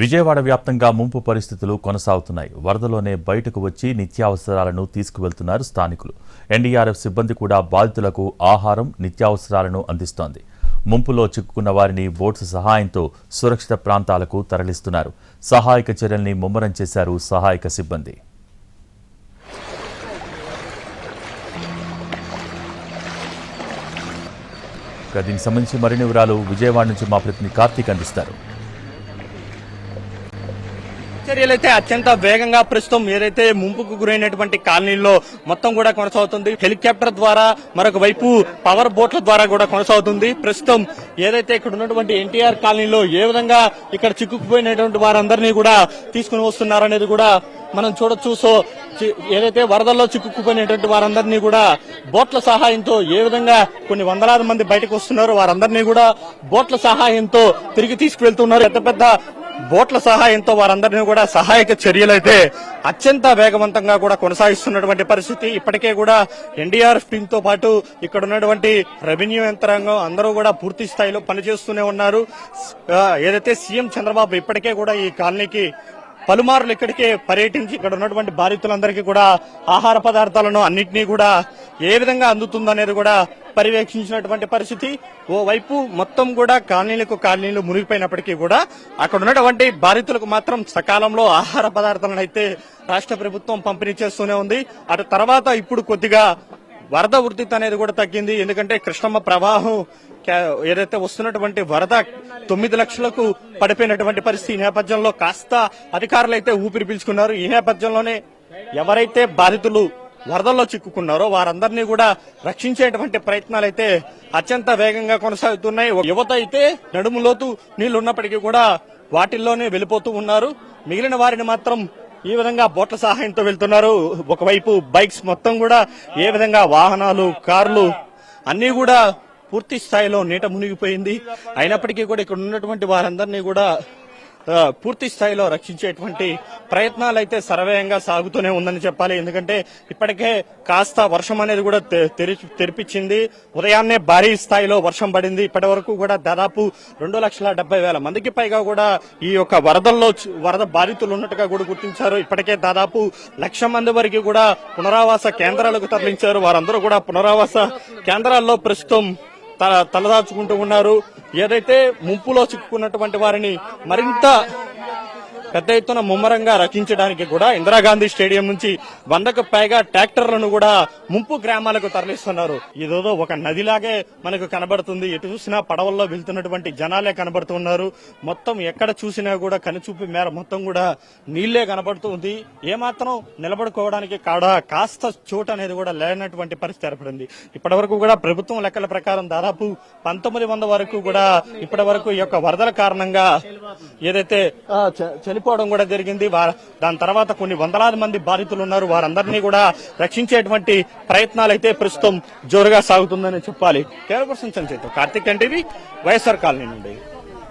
విజయవాడ వ్యాప్తంగా ముంపు పరిస్థితులు కొనసాగుతున్నాయి. వరదలోనే బయటకు వచ్చి నిత్యావసరాలను తీసుకువెళ్తున్నారు స్థానికులు. ఎన్డీఆర్ఎఫ్ సిబ్బంది కూడా బాధితులకు ఆహారం నిత్యావసరాలను అందిస్తోంది. ముంపులో చిక్కుకున్న వారిని బోట్స్ సహాయంతో సురక్షిత ప్రాంతాలకు తరలిస్తున్నారు. సహాయక చర్యల్ని ముమ్మరం చేశారు సహాయక సిబ్బంది. దీనికి సంబంధించి మరిన్ని వివరాలు విజయవాడ నుంచి మా ప్రతినిధి కార్తీక్ అందిస్తారు. చర్యలు అయితే అత్యంత వేగంగా ప్రస్తుతం ఏదైతే ముంపుకు గురైనటువంటి కాలనీల్లో మొత్తం కూడా కొనసాగుతుంది. హెలికాప్టర్ ద్వారా మరొక వైపు పవర్ బోట్ల ద్వారా కూడా కొనసాగుతుంది. ప్రస్తుతం ఏదైతే ఇక్కడ ఉన్నటువంటి ఎన్టీఆర్ కాలనీలో ఏ విధంగా ఇక్కడ చిక్కుకుపోయినటువంటి వారందరినీ కూడా తీసుకుని వస్తున్నారనేది కూడా మనం చూడొచ్చు. సో ఏదైతే వరదల్లో చిక్కుకుపోయినటువంటి వారందరినీ కూడా బోట్ల సహాయంతో ఏ విధంగా కొన్ని వందలాది మంది బయటకు వస్తున్నారు వారందరినీ కూడా బోట్ల సహాయంతో తిరిగి తీసుకువెళ్తున్నారు. పెద్ద పెద్ద బోట్ల సహాయంతో వారందరినీ కూడా సహాయక చర్యలైతే అత్యంత వేగవంతంగా కూడా కొనసాగిస్తున్నటువంటి పరిస్థితి. ఇప్పటికే కూడా ఎన్డీఆర్ఎఫ్ టీమ్తో పాటు ఇక్కడ ఉన్నటువంటి రెవెన్యూ యంత్రాంగం అందరూ కూడా పూర్తి స్థాయిలో పనిచేస్తూనే ఉన్నారు. ఏదైతే సీఎం చంద్రబాబు ఇప్పటికే కూడా ఈ కాలనీకి పలుమార్లు ఇక్కడికే పర్యటించి ఇక్కడ ఉన్నటువంటి బాధితులందరికీ కూడా ఆహార పదార్థాలను అన్నింటినీ కూడా ఏ విధంగా అందుతుందనేది కూడా పర్యవేక్షించినటువంటి పరిస్థితి. ఓ వైపు మొత్తం కూడా కాలనీలకు కాలనీలు మునిగిపోయినప్పటికీ కూడా అక్కడ ఉన్నటువంటి బాధితులకు మాత్రం సకాలంలో ఆహార పదార్థాలను అయితే రాష్ట్ర ప్రభుత్వం పంపిణీ చేస్తూనే ఉంది. అటు తర్వాత ఇప్పుడు కొద్దిగా వరద ఉధృతి అనేది కూడా తగ్గింది. ఎందుకంటే కృష్ణమ్మ ప్రవాహం ఏదైతే వస్తున్నటువంటి వరద తొమ్మిది లక్షలకు పడిపోయినటువంటి పరిస్థితి ఈ నేపథ్యంలో కాస్త అధికారులు అయితే ఊపిరి పీల్చుకున్నారు. ఈ నేపథ్యంలోనే ఎవరైతే బాధితులు వరదల్లో చిక్కుకున్నారో వారందరినీ కూడా రక్షించేటువంటి ప్రయత్నాలు అయితే అత్యంత వేగంగా కొనసాగుతున్నాయి. యువత అయితే నడుములోతు నీళ్ళు ఉన్నప్పటికీ కూడా వాటిల్లోనే వెళ్ళిపోతూ ఉన్నారు. మిగిలిన వారిని మాత్రం ఈ విధంగా బోట్ల సహాయంతో వెళ్తున్నారు. ఒకవైపు బైక్స్ మొత్తం కూడా ఏ విధంగా వాహనాలు కార్లు అన్నీ కూడా పూర్తి స్థాయిలో నీట మునిగిపోయింది. అయినప్పటికీ కూడా ఇక్కడ ఉన్నటువంటి వారందరినీ కూడా పూర్తి స్థాయిలో రక్షించేటువంటి ప్రయత్నాలు అయితే సర్వేయంగా సాగుతూనే ఉందని చెప్పాలి. ఎందుకంటే ఇప్పటికే కాస్త వర్షం అనేది కూడా తె- తెరిపించింది. ఉదయాన్నే భారీ స్థాయిలో వర్షం పడింది. ఇప్పటి వరకు కూడా దాదాపు రెండు లక్షల డెబ్బై వేల మందికి పైగా కూడా ఈ యొక్క వరదల్లో వరద బాధితులు ఉన్నట్టుగా కూడా గుర్తించారు. ఇప్పటికే దాదాపు లక్ష మంది వరకు కూడా పునరావాస కేంద్రాలకు తరలించారు. వారందరూ కూడా పునరావాస కేంద్రాల్లో ప్రస్తుతం తల తలదాచుకుంటూ ఉన్నారు. ఏదైతే ముంపులో చిక్కుకున్నటువంటి వారిని మరింత పెద్ద ఎత్తున ముమ్మరంగా రచించడానికి కూడా ఇందిరాగాంధీ స్టేడియం నుంచి వందకు పైగా ట్రాక్టర్లను కూడా ముంపు గ్రామాలకు తరలిస్తున్నారు. ఇదేదో ఒక నదిలాగే మనకు కనబడుతుంది. ఎటు చూసినా పడవల్లో వెళ్తున్నటువంటి జనాలే కనబడుతున్నారు. మొత్తం ఎక్కడ చూసినా కూడా కనిచూపి మేర మొత్తం కూడా నీళ్ళే కనబడుతుంది. ఏమాత్రం నిలబడుకోవడానికి కాడ కాస్త చోటు అనేది కూడా లేనటువంటి పరిస్థితి ఏర్పడింది. ఇప్పటి వరకు కూడా ప్రభుత్వం లెక్కల ప్రకారం దాదాపు పంతొమ్మిది వంద వరకు కూడా ఇప్పటి వరకు ఈ యొక్క వరదల కారణంగా ఏదైతే చనిపో చ- కూడా జరిగింది. దాని తర్వాత కొన్ని వందలాది మంది బాధితులు ఉన్నారు. వారందరినీ కూడా రక్షించేటువంటి ప్రయత్నాలు అయితే ప్రస్తుతం జోరుగా సాగుతుందని చెప్పాలి. కేవల పర్సన్ సంచేత కార్తిక్ ఎన్టీవీ వైఎస్ఆర్ కాలనీ నుండి.